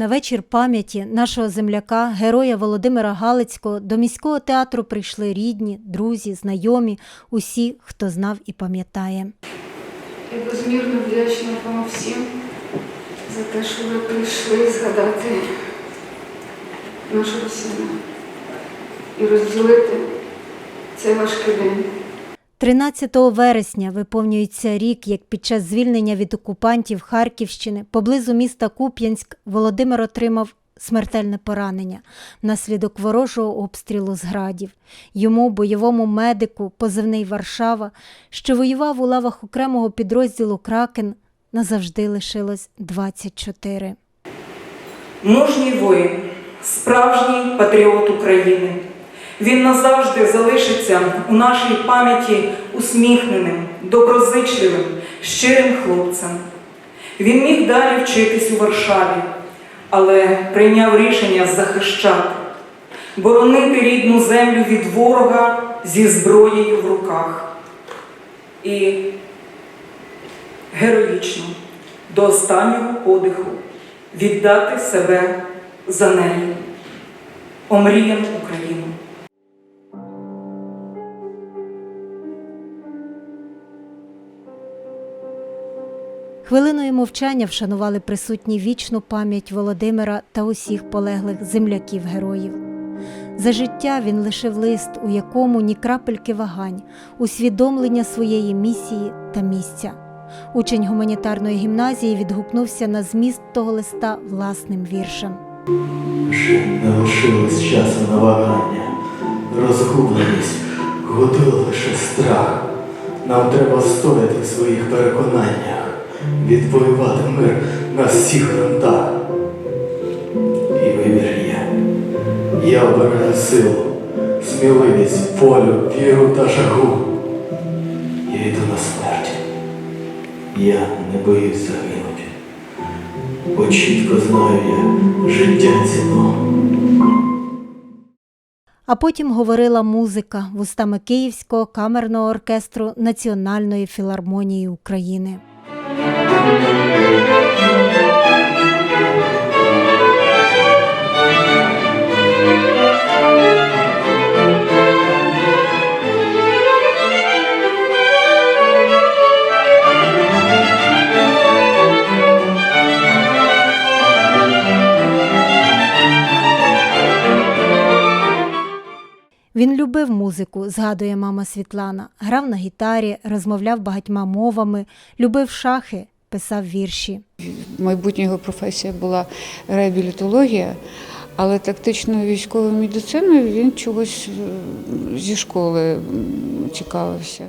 На вечір пам'яті нашого земляка, героя Володимира Галицького, до міського театру прийшли рідні, друзі, знайомі, усі, хто знав і пам'ятає. Я безмірно вдячна вам всім за те, що ви прийшли згадати нашого сина і розділити цей важкий день. 13 вересня виповнюється рік, як під час звільнення від окупантів Харківщини поблизу міста Куп'янськ Володимир отримав смертельне поранення внаслідок ворожого обстрілу з градів. Йому, бойовому медику, позивний Варшава, що воював у лавах окремого підрозділу Кракен, назавжди лишилось 24. Мужній воїн, справжній патріот України. Він назавжди залишиться у нашій пам'яті усміхненим, доброзичливим, щирим хлопцем. Він міг далі вчитись у Варшаві, але прийняв рішення захищати, боронити рідну землю від ворога зі зброєю в руках. І героїчно до останнього подиху віддати себе за неї, омріяну Україну. Хвилиною мовчання вшанували присутні вічну пам'ять Володимира та усіх полеглих земляків-героїв. За життя він лишив лист, у якому ні крапельки вагань, усвідомлення своєї місії та місця. Учень гуманітарної гімназії відгукнувся на зміст того листа власним віршем. Вже не лишилось часу на вагання, розгубленість годує лише страх. Нам треба стояти в своїх переконаннях, відвоювати мир на всіх фронтах. І вибір є. Я обираю силу, сміливість, волю, віру та жагу. Я йду на смерть. Я не боюсь загинути. Бо чітко знаю я життя ціну. А потім говорила музика вустами Київського камерного оркестру Національної філармонії України. Він любив музику, згадує мама Світлана, грав на гітарі, розмовляв багатьма мовами, любив шахи, писав вірші. Майбутня його професія була реабілітологія, але тактичною військовою медициною він чогось е, зі школи цікавився.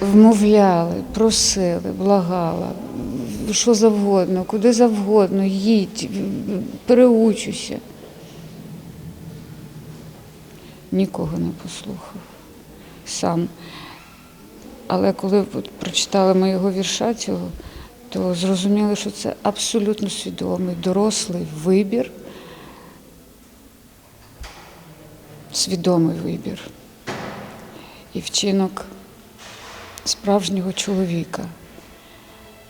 Вмовляли, просили, благала, що завгодно, куди завгодно, їдь, переучуся. Нікого не послухав сам. Але коли прочитали ми його вірша цього, то зрозуміли, що це абсолютно свідомий, дорослий вибір, свідомий вибір і вчинок справжнього чоловіка,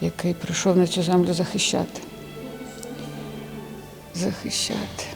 який прийшов на цю землю захищати. Захищати.